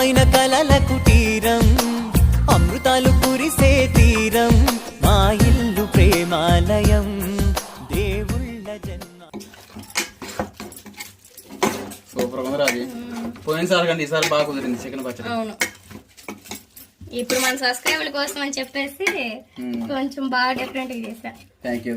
అందమైన కలల కుటీరం అమృతాలు కురిసే తీరం. మా ఇల్లు ప్రేమాలయం. దేవుళ్ళ జన్మ. సూపర్ ఉంది రాజు. పోయినసారి కంటే ఈసారి బాగా కుదిరింది చికెన్ పచ్చడి. అవును. ఇప్పుడు మన సబ్స్క్రైబర్ల కోసం అని చెప్పేసి కొంచెం బాగా డిఫరెంట్గా చేశా. థ్యాంక్ యూ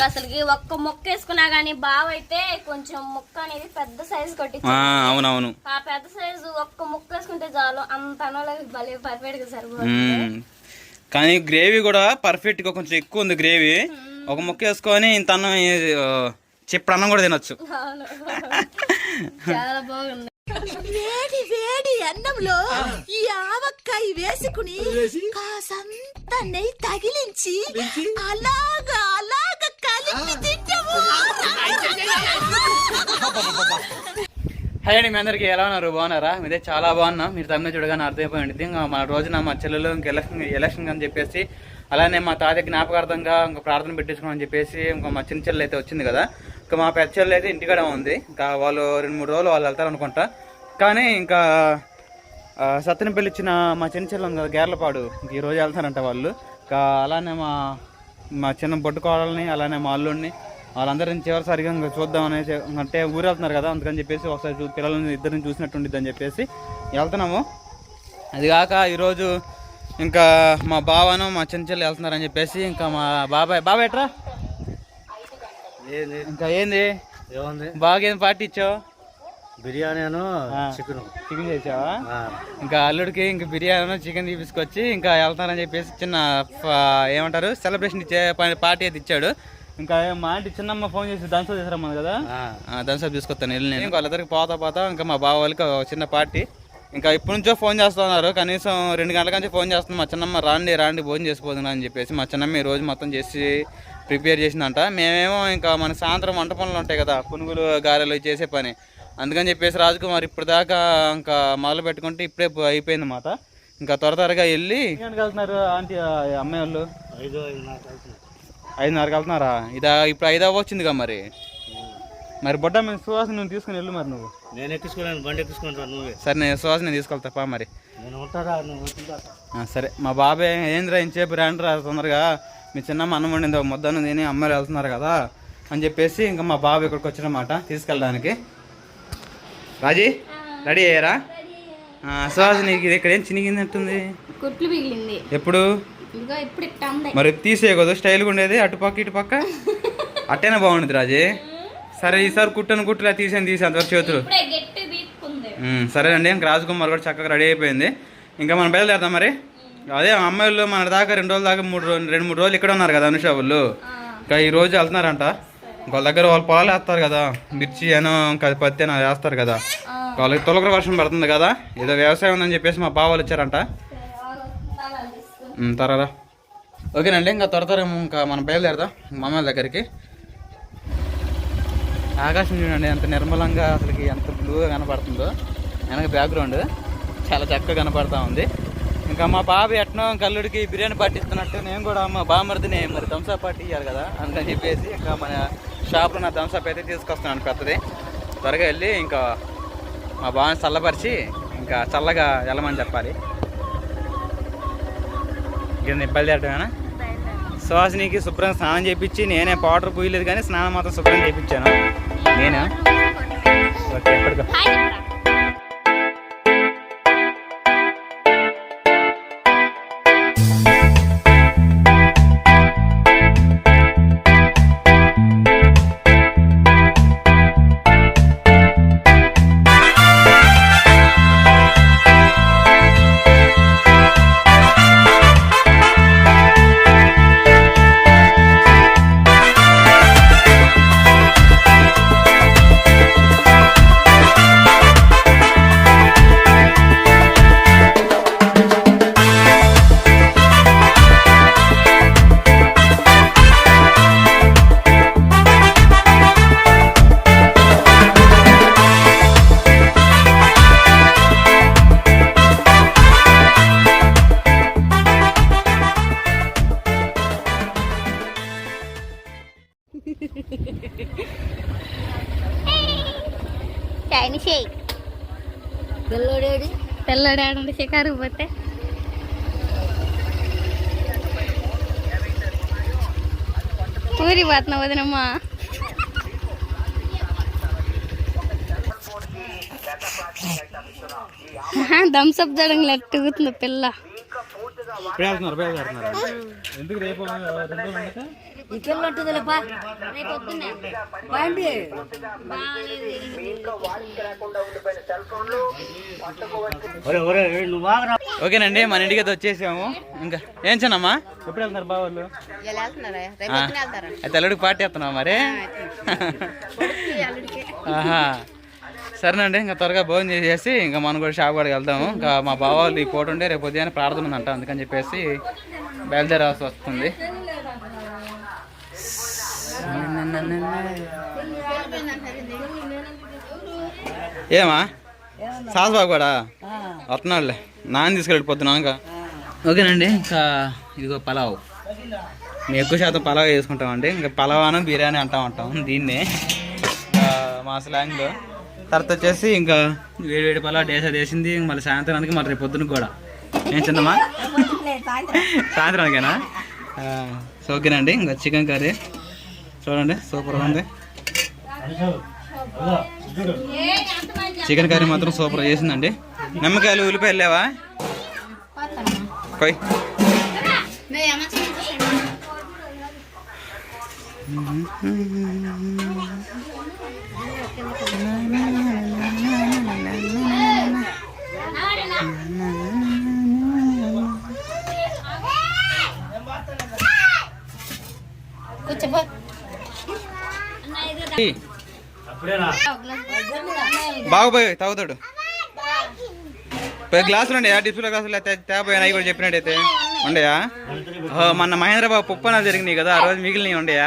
అసలుకి ఒక్క మొక్క వేసుకున్నా గానీ బావ అయితే కొంచెం ముక్క అనేది పెద్ద సైజు కొట్టించి ఆ, అవునవును. ఆ పెద్ద సైజు ఒక్క ముక్క వేసుకుంటే చాలు అంత అన్నోళ్ళకి భలే పర్ఫెక్ట్గా సరిపోతుంది. కానీ గ్రేవీ కూడా పర్ఫెక్ట్గా కొంచెం ఎక్కువ ఉంది గ్రేవీ ఒక ముక్క వేసుకొని ఇంత అన్నం చిప్పుడు అన్నం కూడా తినొచ్చు. చాలా బాగుంది. వేడి వేడి అన్నంలో ఈ ఆవకాయ వేసుకుని కాసంత నెయ్యి తగిలించి అలాగా అలాగా కలిపి తింటాము. హాయ్ అండి మీ అందరికీ ఎలా ఉన్నారు? బాగున్నారా? మీదే చాలా బాగున్నా. మీరు తమిళ చూడగానే అర్థమైపోయింది ఇంకా మన రోజున మా చెల్లెలు ఇంక ఎలక్షన్ ఎలక్షన్ అని చెప్పేసి అలానే మా తాతయ్య జ్ఞాపకార్థంగా ఇంకా ప్రార్థన పెట్టించుకోమని అని చెప్పేసి ఇంకా మా చిన్న చెల్లెలు అయితే వచ్చింది కదా. ఇంకా మా పెద్ద అయితే ఇంటికాడ ఉంది. ఇంకా వాళ్ళు రెండు మూడు రోజులు వాళ్ళు వెళ్తారు అనుకుంటా. కానీ ఇంకా ఆ, సత్తెనపల్లి ఇచ్చిన మా చిన్న చెల్లెలు ఉంది కదా గేర్లపాడు. ఈరోజు వెళ్తారంట వాళ్ళు. ఇంకా అలానే మా మా చిన్న బొట్టుకోవాలని అలానే మా అల్లుడిని వాళ్ళందరిని చివరిసారిగా ఇంకా చూద్దామని అనేసి అంటే ఊరు వెళ్తున్నారు కదా అందుకని చెప్పేసి ఒకసారి చూ పిల్లల్ని ఇద్దరిని చూసినట్టుండిద్ది అని చెప్పేసి వెళ్తున్నాము. అది కాక ఈరోజు ఇంకా మా బావను మా చిన్న చెల్లి వెళ్తున్నారని చెప్పేసి ఇంకా మా బాబాయ్ బాబాయ్ ఎట్రా? ఇంకా ఏంది? ఏముంది? బాగా ఏం పార్టీ ఇచ్చావు బిర్యానీను ఆ. చికెన్. చికెన్ చేసావా? ఇంకా అల్లుడికి ఇంకా బిర్యానీ చికెన్ తీసుకొచ్చి ఇంకా వెళ్తానని చెప్పేసి చిన్న ఏమంటారు? సెలబ్రేషన్ ఇచ్చే పార్టీ అయితే ఇచ్చాడు. ఇంకా మా ఆంటీ చిన్నమ్మ ఫోన్ చేసి దంసో చేసారమ్మ కదా? దంసో తీసుకొస్తాను వెళ్ళి నేను. వాళ్ళిద్దరికి పోతా పోతా ఇంకా మా బావ వాళ్ళకి ఒక చిన్న పార్టీ. ఇంకా ఇప్పటి నుంచో ఫోన్ చేస్తున్నారు. కనీసం రెండు గంటల నుంచి ఫోన్ చేస్తుంది మా చిన్నమ్మ రాండి రాండి భోజనం చేసిపోతున్నా అని చెప్పేసి మా చిన్నమ్మ ఈ రోజు మొత్తం చేసి ప్రిపేర్ చేసిందంట. మేమేమో ఇంకా మన సాయంత్రం వంట పనులు ఉంటాయి కదా పునుగులు గారెలు చేసే పని. అందుకని చెప్పేసి రాజకుమార్ ఇప్పుడు దాకా ఇంకా మొదలు పెట్టుకుంటే ఇప్పుడే అయిపోయింది మాట ఇంకా త్వర త్వరగా వెళ్ళి వెళ్తున్నారు ఆంటీ అమ్మాయి వాళ్ళు? ఐదు ఐదున్నర. ఐదున్నరకు వెళ్తున్నారా? ఇదా ఇప్పుడు ఐదు వచ్చిందిగా మరి. మరి బొడ్డ మీద సువాసన నువ్వు తీసుకుని వెళ్ళు మరి నువ్వు. నేను ఎక్కించుకోలేను బండి ఎక్కించుకుంటాను నువ్వే. సరే నేను సువాసన తీసుకెళ్తాపా మరి. నేను ఉంటారా? నువ్వు వచ్చిందా ఆ, సరే. మా బాబాయ్ ఏంద్రా ఇంచేపు రాండ్రా తొందరగా? మీ చిన్నమ్మ అన్నం వండింది ఒక ముద్దను తిని అమ్మాయిలు వెళ్తున్నారు కదా? అని చెప్పేసి ఇంకా మా బాబాయ్ ఇక్కడికి వచ్చినమాట తీసుకెళ్ళడానికి. రాజీ రెడీ అయ్యారా? ఆ, సుహాసిని నీకు ఇది ఇక్కడ ఏం చినిగిందంటుంది? కుట్లు పిగిలింది ఎప్పుడు? మరి తీసేయకూడదు స్టైల్గా ఉండేది అటుపక్క ఇటుపక్క. అట్టేనే బాగుండేది రాజీ. సరే ఈసారి కుట్టను కుట్టులా తీసాను తీసి అంతవరకు చేతులు. ఉమ్, సరేనండి ఇంకా రాజకుమార్ కూడా చక్కగా రెడీ అయిపోయింది. ఇంకా మనం బయలుదేరదాం మరి? అదే అమ్మాయిలు మన దాకా రెండు రోజుల దాకా మూడు రోజులు రెండు మూడు రోజులు ఇక్కడ ఉన్నారు కదా అనుష వాళ్ళు. ఇంకా ఈ రోజు వెళ్తున్నారంట. వాళ్ళ దగ్గర వాళ్ళు పొలాలు వేస్తారు కదా మిర్చి అనో ఇంకా పత్తి అనో వేస్తారు కదా. వాళ్ళకి తొలకర వర్షం పడుతుంది కదా ఏదో వ్యవసాయం ఉందని చెప్పేసి మా బావాలు వచ్చారంట. త్వరగా ఓకేనండి ఇంకా త్వర త్వర ఇంకా మనం బయలుదేరదాం మా అమ్మాయిల దగ్గరికి. ఆకాశం చూడండి ఎంత నిర్మలంగా అసలుకి ఎంత బ్లూగా కనపడుతుందో. వెనక బ్యాక్గ్రౌండ్ చాలా చక్కగా కనపడతా ఉంది. ఇంకా మా బాబు ఎట్నో కల్లుడికి బిర్యానీ పట్టిస్తున్నట్టు నేను కూడా మా బామర్దిని మరి థమ్స్అప్ పార్టీ ఇవ్వాలి కదా అందుకని చెప్పేసి ఇంకా మన షాప్లో నా థమ్స్అప్ అయితే తీసుకొస్తున్నాను పెద్దది. త్వరగా వెళ్ళి ఇంకా మా బావని చల్లపరిచి ఇంకా చల్లగా వెళ్ళమని చెప్పాలి. ఇబ్బంది బయలుదేరటమేనా? సుహాసినికి శుభ్రంగా స్నానం చేయించి నేనే పౌడర్ పూయలేదు కానీ స్నానం మాత్రం శుభ్రం చేయించాను నేనా? ఓకే ఎప్పటికో పిల్లోడేడి తెల్లడాడు షికారు పోతే. ఊరి పోతున్నా వదినమ్మా. థమ్స్అప్ చూడండి పిల్ల. వెళ్తున్నారు ఇప్పుడే వెళ్తున్నారు. ఎందుకు రేపు? రేపు ఓకేనండి మన ఇంటికి అయితే వచ్చేసాము. ఇంకా ఏం చిన్నమ్మా? ఎప్పుడు వెళ్తున్నారు బావాళ్ళు ఆ, అయితే అల్లుడికి పార్టీ వేస్తున్నావా మరి? ఆహా. సరేనండి ఇంకా త్వరగా భోజనం చేసేసి ఇంకా మనం కూడా షాప్ కాడికి వెళ్దాము. ఇంకా మా బావ వాళ్ళు ఈ పూట ఉండే రేపు ఉదయాన్నే ప్రార్థన ఉందంట అందుకని చెప్పేసి బయలుదేరాల్సి వస్తుంది. ఏమా? సాస్ బాబు కూడా? వస్తున్నాడులే. నాన్న తీసుకెళ్ళి పొద్దున ఇంకా ఓకేనండి ఇంకా ఇదిగో పలావ్. మేము ఎక్కువ శాతం పలావ్ చేసుకుంటామండి. ఇంకా పలావాను బిర్యానీ అంటాం అంటాం దీన్నే. మా స్లాంగ్లో. తర్వాత వచ్చేసి ఇంకా వేడి వేడి పలావ్ డేసా వేసింది మళ్ళీ సాయంత్రానికి మళ్ళీ రేపు పొద్దున కూడా. ఏం చిన్నమా సాయంత్రానికేనా సో ఓకేనండి ఇంకా చికెన్ కర్రీ. చూడండి సూపర్గా ఉంది. చికెన్ కర్రీ మాత్రం సూపర్ చేసిందండి. నిమ్మకాయలు ఉల్లిపాయలు లేవా? కొయ్ కూర్చోబో బాగుపోయి తాగుతాడు. గ్లాసులు ఉండయా డిస్ప్లే గ్లాసులు తేపోయాను అవి కూడా చెప్పినట్టయితే. ఉండయా? మొన్న మహేంద్రబాబు పుప్పనాలు జరిగినాయి కదా ఆ రోజు మిగిలినవి ఉండయా?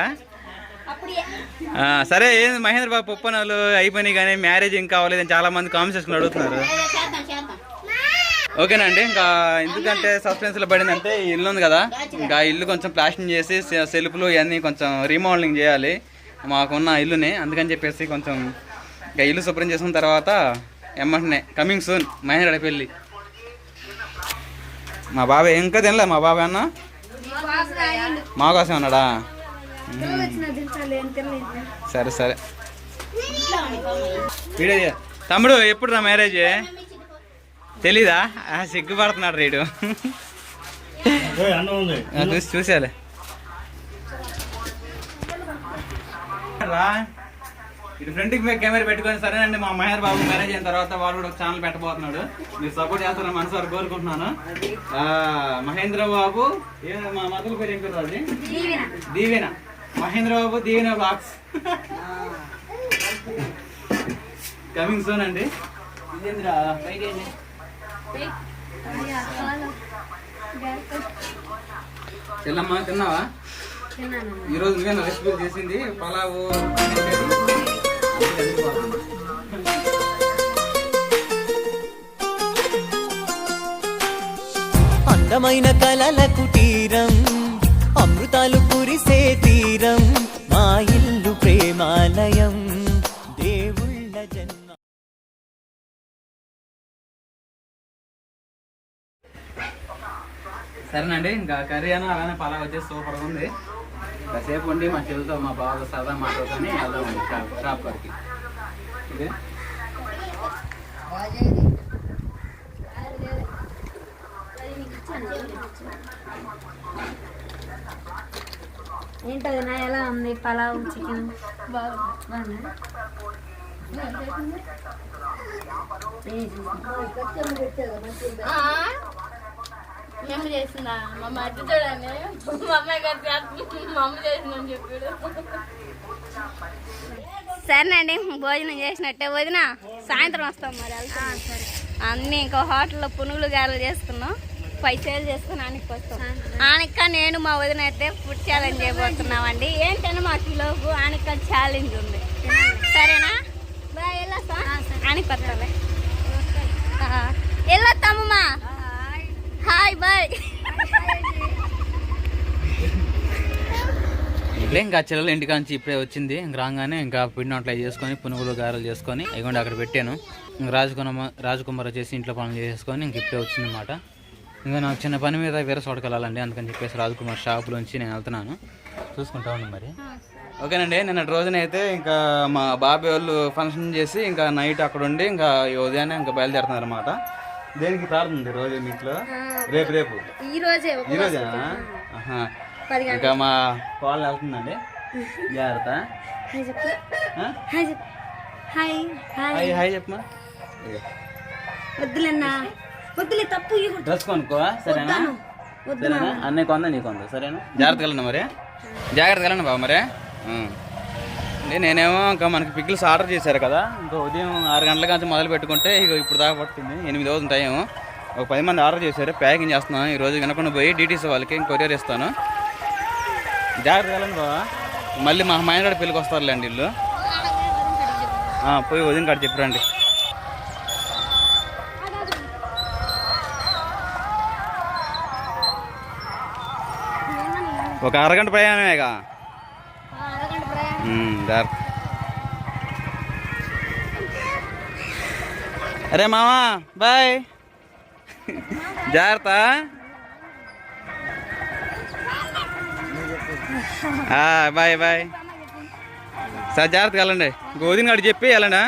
సరే ఏంది మహేంద్రబాబు పుప్పనాలు అయిపోయినాయి కానీ మ్యారేజ్ ఇంకా అవ్వలేదని చాలా మంది కామెంట్స్ చేసుకుని అడుగుతున్నారు. ఓకేనండి ఇంకా ఎందుకంటే సస్పెన్స్లో పడిందంటే ఇల్లు ఉంది కదా ఇంకా ఇల్లు కొంచెం ప్లాస్టింగ్ చేసి సెల్ఫ్లు ఇవన్నీ కొంచెం రీమోడలింగ్ చేయాలి. మాకున్న ఇల్లుని. అందుకని చెప్పేసి కొంచెం ఇంకా ఇల్లు శుభ్రం చేసుకున్న తర్వాత ఎమ్మంటనే కమింగ్ సూన్ మహేంద్ర పెళ్ళి. మా బాబాయ్ ఇంకా తినలే మా బాబాయ్ అన్న? మా కోసం అన్నాడా సరే సరే. వీడియో. తమ్ముడు ఎప్పుడు నా మ్యారేజ్ తెలీదా సిగ్గుపడుతున్నాడు రేడు. ఏయ్, అన్నం ఉంది చూసి చూసేయాలి రా ఇటు ఫ్రంట్కి పోయి కెమెరా పెట్టుకొని సరేనండి మా మహేర్ బాబు మ్యారేజ్ అయిన తర్వాత వాడు కూడా ఒక ఛానల్ పెట్టబోతున్నాడు. మీరు సపోర్ట్ చేస్తారని మనసు వారు కోరుకుంటున్నాను. మహేంద్ర బాబు మా మదల పేరు ఏం పేరు అది Deevena. Mahendra Babu Deevena box coming soon అండి? చెల్లమ్మ తిన్నావా? ఈరోజు నువ్వేనా రెసిపీ చేసింది పలావు అందమైన కలల కుటీరం అమృతాలు కురిసే తీరం మా ఇల్లు ప్రేమాలయం దేవుళ్ళ జన్మ. సరేనండి ఇంకా కర్రీ అని అలానే పలావ్ వచ్చేసి సూపర్గా ఉంది. కాసేపు ఉండి మా చెల్లితో మా బావతో సరదా మాట్లాడుకొని వెళ్దామండి షాప్ షాప్ వరకు. ఓకే? ఏంటది నా ఎలా ఉంది? పలావ్ చికెన్? మేము చేసిందా మా మధ్య చూడండి. మా అమ్మాయి గారు మా అమ్మ చేసిందని చెప్పాడు. సరేనండి భోజనం చేసినట్టే వదిన. సాయంత్రం వస్తాం మరి అన్నీ ఇంకో హోటల్లో పునుగులు గారెలు చేసుకున్నాం. పైసలు చేసుకుని ఆనికి వస్తాం. ఆనిక నేను మా వదిన అయితే ఫుడ్ ఛాలెంజ్ చేయబోతున్నామండి. ఏంటంటే మాకు ఈలోపు ఆనిక ఛాలెంజ్ ఉంది. సరేనా? బాయ్ వెళ్ళొస్తా ఆనికి వస్తాలే. వెళ్ళొస్తామమ్మా హాయ్ బాయ్. ఇంకా చెల్లెలు ఇంటికాంచి ఇప్పుడే వచ్చింది. రాగానే ఇంకా పిండి వంటలు అవి చేసుకొని పునుగులు గారెలు చేసుకొని ఇవ్వండి అక్కడ పెట్టాను. ఇంక రాజకుమార్ రాజకుమార్ వచ్చేసి ఇంట్లో పనులు చేసుకొని ఇంక ఇప్పుడే వచ్చింది అనమాట ఇంకా నాకు చిన్న పని మీద వేరే చోటకి వెళ్ళాలండి అందుకని చెప్పేసి రాజకుమార్ షాపులోంచి నేను వెళ్తున్నాను. చూసుకుంటా ఉండి మరి. ఓకేనండి నిన్న రోజునైతే ఇంకా మా బాబాయ్ వాళ్ళు ఫంక్షన్ చేసి ఇంకా నైట్ అక్కడ ఉండి ఇంకా ఈ ఉదయాన్నే ఇంకా బయలుదేరుతున్నారు అనమాట దేనికి ప్రార్థన ఉంది రోజు మీ ఇంట్లో రేపు రేపు? ఈ రోజే ఈ రోజేనా. ఇంకా మా కాల్ వెళ్తుందండి. జాగ్రత్త. హాయ్? హాయ్ చెప్పమా. వద్దులేన్నా. వద్దులే తప్పు డ్రెస్ కొనుక్కో సరేనా? కొందా నీ కొందా? సరేనా? జాగ్రత్తగా వెళ్ళండి మరి. జాగ్రత్తగా వెళ్ళండి బాబు మరి. అంటే నేనేమో ఇంకా మనకి పికిల్స్ ఆర్డర్ చేశారు కదా. ఇంకా ఉదయం ఆరు గంటల నుంచి మొదలు పెట్టుకుంటే ఇక ఇప్పుడు దాకా పడుతుంది. ఎనిమిది అవుతుంది టైం ఒక పది మంది ఆర్డర్ చేశారు. ప్యాకింగ్ చేస్తున్నాను. ఈ రోజు పోయి డీటీసీ వాళ్ళకి కొరియర్ ఇస్తాను. జాగ్రత్తగా వెళ్ళండి బాబా మళ్ళీ మా మైనగడ పెళ్ళికి వస్తారులేండి ఇల్లు పోయి ఉదయం కాడ చెప్పరండి ఒక అరగంట ప్రయాణమేగా? అరే మామా బాయ్. జాగ్రత్త. Bye bye. సార్ జాగ్రత్తగా వెళ్ళండి. గోధుమ గడి చెప్పి వెళ్ళండి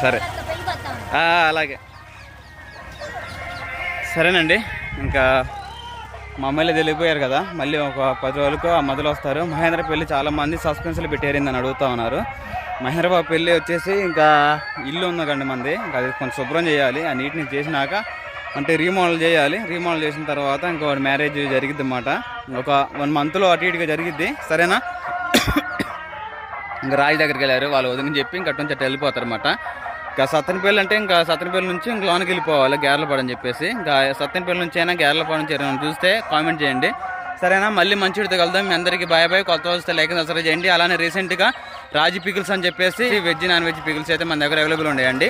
సరే. అలాగే. సరేనండి. ఇంకా మా అమ్మాయిలు వెళ్ళిపోయారు కదా. మళ్ళీ ఒక పది రోజులకు ఆ మొదలు వస్తారు. మహేంద్ర పెళ్ళి చాలా మంది సస్పెన్స్లు పెట్టేరిందని అడుగుతా ఉన్నారు. మహేంద్రబాబు పెళ్ళి వచ్చేసి ఇంకా ఇల్లు ఉందండి మంది. ఇంకా అది కొంచెం శుభ్రం చేయాలి. ఆ నీటిని చేసినాక అంటే రీమోడల్ చేయాలి. రీమోడల్ చేసిన తర్వాత ఇంకో మ్యారేజ్ జరిగిద్ది అన్నమాట ఒక వన్ మంత్లో అటు ఇటుగా జరిగిద్ది. సరేనా? ఇంకా రాజు దగ్గరికి వెళ్ళారు. వాళ్ళు వదిలి చెప్పి ఇంకా అటు నుంచి అటు వెళ్ళిపోతారు అనమాట ఇంకా సత్తెనపల్లి అంటే ఇంకా సత్తెనపల్లి నుంచి ఇంక లోనికి వెళ్ళిపోవాలి గేర్లపాడు అని చెప్పేసి. ఇంకా సత్తెనపల్లి నుంచి అయినా గేర్లపాడు నుంచి ఏమైనా చూస్తే కామెంట్ చేయండి. సరేనా? మళ్ళీ మంచి విడితో కలుద్దాం. మీ అందరికీ బాయ్ బాయ్. కొత్త వస్తే లైక్ సబ్స్క్రైబ్ చేయండి. అలానే రీసెంట్గా రాజు పికిల్స్ అని చెప్పేసి వెజ్ నాన్ వెజ్ పికిల్స్ అయితే మన దగ్గర అవైలబుల్ ఉన్నాయండి.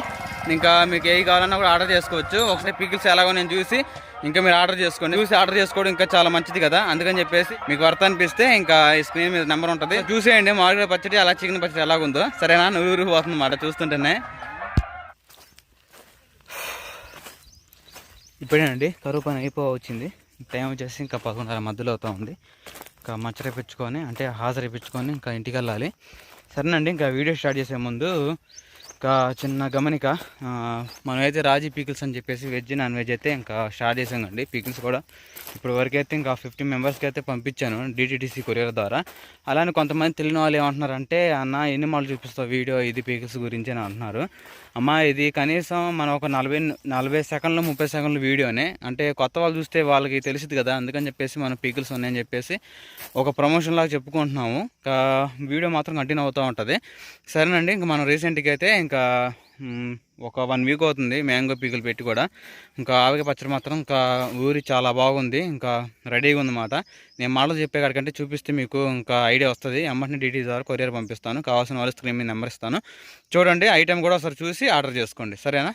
ఇంకా మీకు ఏవి కావాలన్నా కూడా ఆర్డర్ చేసుకోవచ్చు. ఒకసారి పికిల్స్ ఎలాగో నేను చూసి ఇంకా మీరు ఆర్డర్ చేసుకోండి. చూసి ఆర్డర్ చేసుకోవడం ఇంకా చాలా మంచిది కదా. అందుకని చెప్పేసి మీకు వర్త అనిపిస్తే ఇంకా ఈ స్క్రీన్ మీద నెంబర్ ఉంటుంది. చూసేయండి. మామిడికాయ పచ్చడి అలా చికెన్ పచ్చడి ఎలాగుందో. సరేనా? నూరు పోతుంది మాట చూస్తుంటేనే. ఇప్పుడేనండి కరువు పని అయిపో వచ్చింది. టైం వచ్చేసి ఇంకా పదకొండున్నర మధ్యలో అవుతూ ఉంది. ఇంకా మచ్చరేపించుకొని అంటే హాజరేపించుకొని ఇంకా ఇంటికి వెళ్ళాలి. సరేనండి ఇంకా వీడియో స్టార్ట్ చేసే ముందు ఇంకా చిన్న గమనిక మనం మనమైతే రాజీ పీకిల్స్ అని చెప్పేసి వెజ్ నాన్ వెజ్ అయితే ఇంకా స్టార్ట్ చేసాం అండి పీకిల్స్ కూడా ఇప్పుడు వరకు అయితే ఇంకా ఫిఫ్టీ మెంబర్స్కి అయితే పంపించాను డిటిటీసీ కొరియర్ ద్వారా. అలానే కొంతమంది తెలియని వాళ్ళు ఏమంటున్నారంటే అన్న ఎన్ని మాటలు చూపిస్తావు వీడియో? ఇది పీకిల్స్ గురించి అని అంటున్నారు. అమ్మ ఇది కనీసం మనం ఒక నలభై నలభై సెకండ్లు ముప్పై సెకండ్లు వీడియోనే. అంటే కొత్త వాళ్ళు చూస్తే వాళ్ళకి తెలిసింది కదా అందుకని చెప్పేసి మన పీకిల్స్ ఉన్నాయని చెప్పేసి ఒక ప్రమోషన్ లాగా చెప్పుకుంటున్నాము. ఇంకా వీడియో మాత్రం కంటిన్యూ అవుతూ ఉంటుంది. సరేనండి ఇంకా మనం రీసెంట్గా అయితే ఇంకా ఒక వన్ వీక్ అవుతుంది మ్యాంగో పీకులు పెట్టి కూడా. ఇంకా ఆవిక పచ్చడి మాత్రం ఇంకా ఊరి చాలా బాగుంది. ఇంకా రెడీగా ఉందన్నమాట. నేను మాటలు చెప్పే కాడికంటే చూపిస్తే మీకు ఇంకా ఐడియా వస్తుంది. అమ్మటిని డీటీస్ ద్వారా కొరియర్ పంపిస్తాను. కావాల్సిన వాళ్ళు స్క్రీన్ మీద నెంబర్ ఇస్తాను. చూడండి ఐటెం కూడా ఒకసారి చూసి ఆర్డర్ చేసుకోండి. సరేనా?